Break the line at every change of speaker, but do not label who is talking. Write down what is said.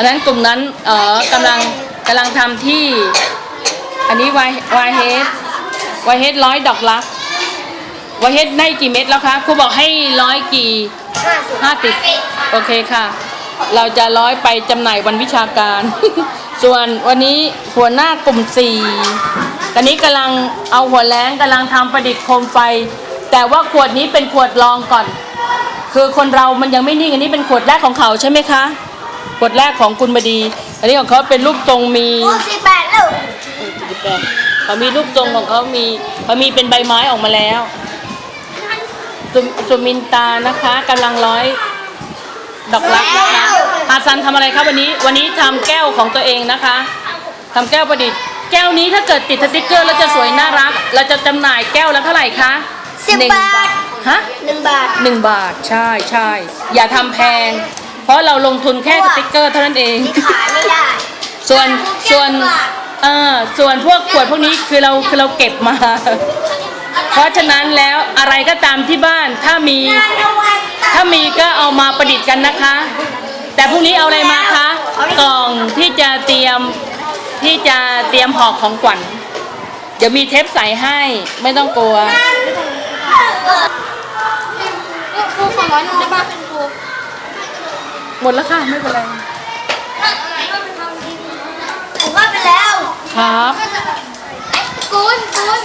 อันนั้นกลุ่มนั้นเออกำลังกำลังทำที่ อันนี้วายวายเฮดวายเฮดร้อยดอกลักวายเฮดได้กี่เม็ดแล้วคะครูบอกให้ร้อยกี่
ห้าสิบ
ห้าติดโอเคค่ะ เราจะร้อยไปจำหน่ายวันวิชาการ ส่วนวันนี้หัวหน้ากลุ่มสี่ตอนนี้กำลังเอาหัวแรงกำลังทำประดิษฐ์โคมไฟ แต่ว่าขวดนี้เป็นขวดรองก่อน คือคนเรามันยังไม่นิ่งอันนี้เป็นขวดแรกของเขาใช่ไหมคะ ขวดแรกของคุณบดี อันนี้ของเขาเป็นรูปทรงมี
โอ้สิบแปดลูก
เขามีรูปทรงของเขามีเขามีเป็นใบไม้ออกมาแล้วสุสุมินตานะคะกำลังร้อยดอกรักนะคะฮาซันทำอะไรครับวันนี้ วันนี้ทำแก้วของตัวเองนะคะทำแก้วประดิษฐ์ แก้วนี้ถ้าเกิดติดสติกเกอร์แล้วจะสวยน่ารัก เราจะจำหน่ายแก้วละเท่าไหร่คะ
สิบ
หนึ่ง
บาท
ฮะ
หนึ่งบาท
หนึ่งบาทใช่ใช่อย่าทำแพง เพราะเราลงทุนแค่สติกเกอร์เท่านั้นเอง
ขายไม่ได้
ส่วนส่วนเออส่วนพวกขวดพวกนี้คือเราคือเราเก็บมา เพราะฉะนั้นแล้วอะไรก็ตามที่บ้านถ้ามี ถ้ามีก็เอามาประดิษฐ์กันนะคะ แต่พรุ่งนี้เอาอะไรมาคะกล่องที่จะเตรียมที่จะเตรียมห่อของขวัญเดี๋ยวมีเทปใส่ให้ไม่ต้องกลัว
ครูขอร้อยหนึ่งได้ป่ะครู
หมดแล้วค่ะ ไม่เป็นไร
ผมว่าไปแล้ว
ครับ
กูนกูน